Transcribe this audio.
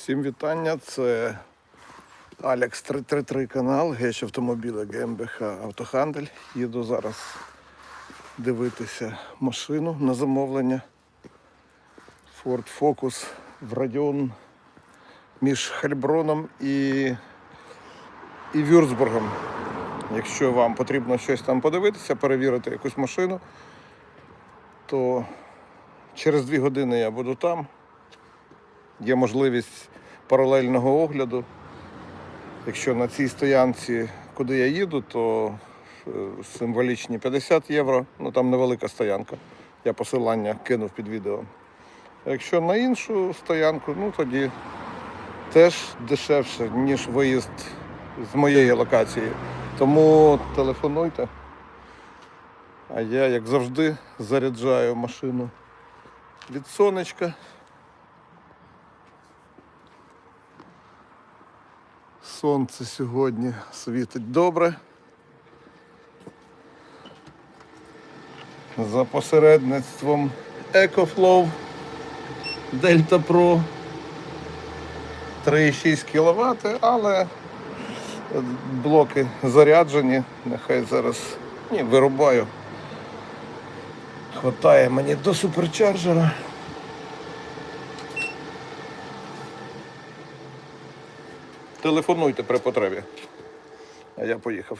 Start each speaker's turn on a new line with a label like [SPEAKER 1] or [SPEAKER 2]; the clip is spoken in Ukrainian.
[SPEAKER 1] Всім вітання. Це Алекс 333 канал, Геш автомобіля ГМБХ Автохандель. Їду зараз дивитися машину на замовлення. Ford Focus в Радіон між Хельброном і, і Вюрцбургом. Якщо вам потрібно щось там подивитися, перевірити якусь машину, то через дві години я буду там. Є можливість паралельного огляду. Якщо на цій стоянці, куди я їду, то е, символічні 50 євро, ну там невелика стоянка. Я посилання кинув під відео. Якщо на іншу стоянку, ну тоді теж дешевше, ніж виїзд з моєї локації. Тому телефонуйте. А я, як завжди, заряджаю машину від сонечка. Сонце сьогодні світить добре. За посередництвом EcoFlow Delta Pro 3,6 кВт, але блоки заряджені. Нехай зараз ні, вирубаю. Хватає мені до суперчарджера. Телефонуйте при потребі. А я поїхав.